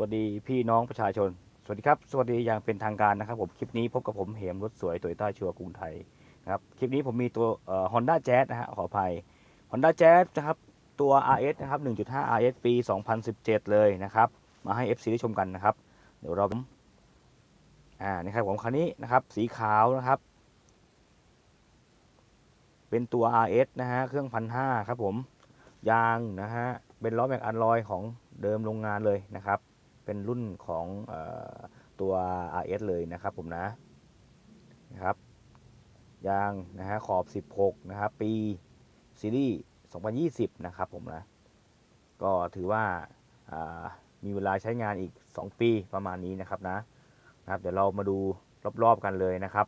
วัสดีพี่น้องประชาชน สวัสดีครับ สวัสดีอย่างเป็นทางการนะครับผมคลิปนี้พบกับผมเหมรถสวยโตโยต้าชัวร์กรุงไทยนะครับคลิปนี้ผมมีตัวฮอนด้าแจ๊สนะฮะขออภัย Honda Jazz นะครับตัว RS นะครับ 1.5 RS ปี 2017 เลยนะครับ มาให้ FC ได้ชมกันนะครับ เดี๋ยวเราอ่านี่ครับผมคันนี้นะครับ สีขาวนะครับ เป็นตัว RS นะฮะเครื่องพันห้าครับผมยางนะฮะเป็นล้อแม็กอันลอยของเดิมโรงงานเลยนะครับ เป็นรุ่นของอตัว RS เลยนะครับผมนะนะครับยางนะฮะขอบ 16 นะครับ ปีซีรีส์2020 นะครับผมนะ ก็ถือว่าามีเวลาใช้งานอีก 2 ปีประมาณนี้นะครับนะนะครับ เดี๋ยวเรามาดูรอบๆกันเลยนะครับ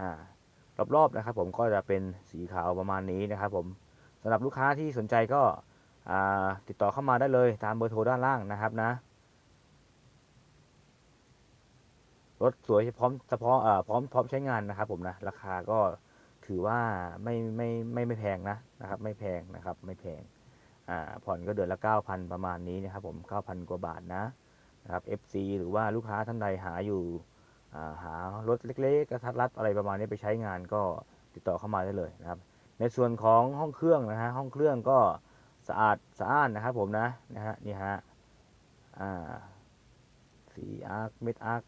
อ่ารอบๆนะครับ ผมก็จะเป็นสีขาวประมาณนี้นะครับ ผมสำหรับลูกค้าที่สนใจก็ติดต่อเข้ามาได้เลยตามเบอร์โทรด้านล่างนะครับนะ รถสวยพร้อมเฉพาะพร้อมพร้อมใช้งานนะครับผมนะราคาก็ถือว่าไม่ไม่ไม่ไม่แพงนะนะครับ ไม่แพงนะครับ ไม่แพงอ่าผ่อนก็เดือนละ9,000 ประมาณนี้นะครับผม 9,000 กว่าบาทนะนะครับ FC หรือว่าลูกค้าท่านใดหาอยู่าหารถเล็กๆกระทัดรัดอะไรประมาณนี้ไปใช้งานก็ติดต่อเข้ามาได้เลยนะครับ ในส่วนของห้องเครื่องนะฮะห้องเครื่องก็สะอาดสะอ้านนะครับผมนะนะฮะนี่ฮะอ่าสีอาร์คเม็ดอาร์ค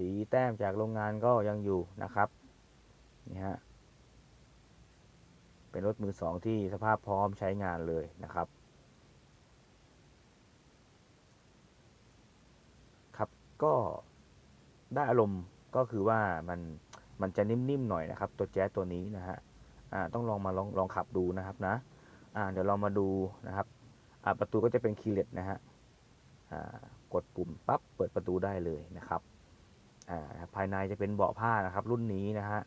สีแต้มจากโรงงานก็ยังอยู่นะครับนี่ฮะเป็นรถมือสองที่สภาพพร้อมใช้งานเลยนะครับ ครับก็ได้อารมณ์ก็คือว่ามันมันจะนิ่มๆหน่อยนะครับ ตัวแจ๊สตัวนี้นะฮะอ่าต้องลองมาลองลองขับดูนะครับนะอ่าเดี๋ยวเรามาดูนะครับอ่าประตูก็จะเป็นคีย์เลสนะฮะอ่ากดปุ่มปั๊บเปิดประตูได้เลยนะครับ อ่าภายในจะเป็นเบาะผ้านะครับ รุ่นนี้นะฮะ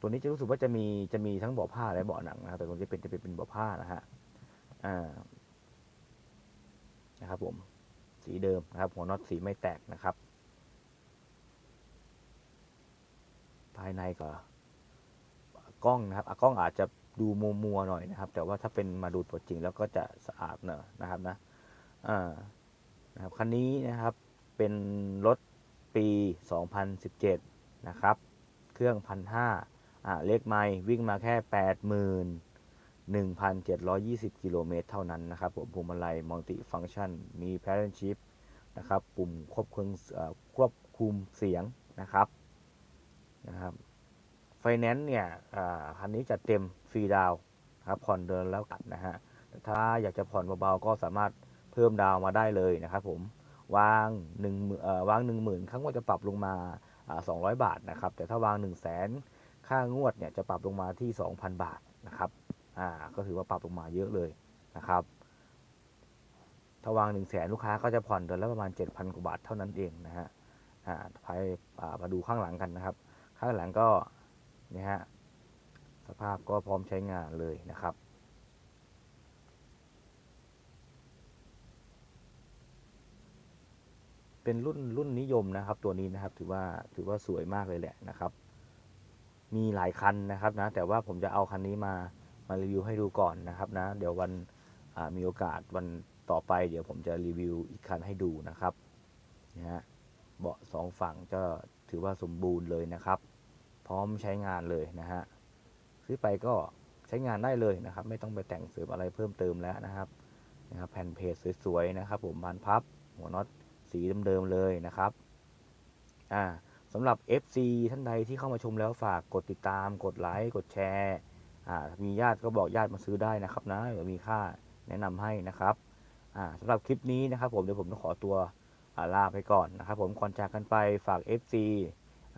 ตัวนี้จะรู้สึกว่าจะมีจะมีทั้งเบาะผ้าและเบาะหนังนะครับ แต่ตัวนี้เป็นจะเป็นเป็นเบาะผ้านะฮะอ่านะครับผมสีเดิมนะครับ หัวน็อตสีไม่แตกนะครับ ภายในก็กล้องนะครับกล้องอาจจะดูมัวมัวหน่อยนะครับ แต่ว่าถ้าเป็นมาดูตัวจริงแล้วก็จะสะอาดเนอะนะครับนะอ่านะครับคันนี้นะครับเป็นรถ ปี 2017 นะครับ เครื่องพันห้าอ่าเลขไมล์วิ่งมาแค่ 81,720 กิโลเมตรเท่านั้นนะครับผมพวงมาลัยมัลติฟังก์ชัน มีแพดเดิลชิพนะครับ ปุ่มควบคุมควบคุมเสียงนะครับนะครับไฟแนนซ์เนี่ยคันนี้จัดเต็มฟรีดาวครับผ่อนเดินแล้วกลับนะฮะถ้าอยากจะผ่อนเบาๆก็สามารถเพิ่มดาวมาได้เลยนะครับผม วางหนึ่งวางหนึ่งหมื่นครั้งว่าจะปรับลงมาสองร้อยบาทนะครับแต่ถ้าวางหนึ่งแสนค่างวดเนี่ยจะปรับลงมาที่2,000บาทนะครับอ่าก็ถือว่าปรับลงมาเยอะเลยนะครับถ้าวาง1นึ่งแสนลูกค้าก็จะผ่อนเดือนละประมาณ 7,000 กว่าบาทเท่านั้นเองนะฮะอ่าไปมาดูข้างหลังกันนะครับ ข้างหลังก็นี่ฮะสภาพก็พร้อมใช้งานเลยนะครับ เป็นรุ่นรุ่นนิยมนะครับ ตัวนี้นะครับถือว่าถือว่าสวยมากเลยแหละนะครับ มีหลายคันนะครับนะ แต่ว่าผมจะเอาคันนี้มามารีวิวให้ดูก่อนนะครับนะ เดี๋ยววันมีโอกาสวันต่อไป เดี๋ยวผมจะรีวิวอีกคันให้ดูนะครับนะฮะเบาะสองฝั่งจะถือว่าสมบูรณ์เลยนะครับ พร้อมใช้งานเลยนะฮะซื้อไปก็ใช้งานได้เลยนะครับ ไม่ต้องไปแต่งเสริมอะไรเพิ่มเติมแล้วนะครับนะครับ แผ่นเพจสวยๆนะครับ ผมบานพับ หัวน็อต สีเดิมๆเลยนะครับอ่าสำหรับ FC ท่านใดที่เข้ามาชมแล้วฝากกดติดตาม กดไลค์ กดแชร์อ่ามีญาติก็บอกญาติมาซื้อได้นะครับนะเดี๋ยวมีค่าแนะนำให้นะครับอ่าสำหรับคลิปนี้นะครับผมเดี๋ยวผมต้องขอตัวลาไปก่อนนะครับผมก่อนจากกันไปฝาก FC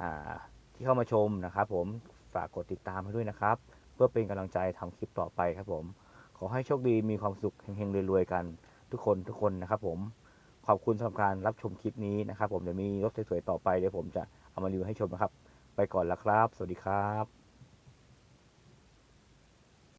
อ่าที่เข้ามาชมนะครับผมฝากกดติดตามให้ด้วยนะครับ เพื่อเป็นกำลังใจทำคลิปต่อไปครับผม ขอให้โชคดีมีความสุขเฮงๆรวยๆกันทุกคนทุกคนนะครับผม ขอบคุณสำหรับการรับชมคลิปนี้นะครับ ผมเดี๋ยวมีรถสวยๆต่อไปเดี๋ยวผมจะเอามารีวิวให้ชมนะครับ ไปก่อนแล้วครับ สวัสดีครับ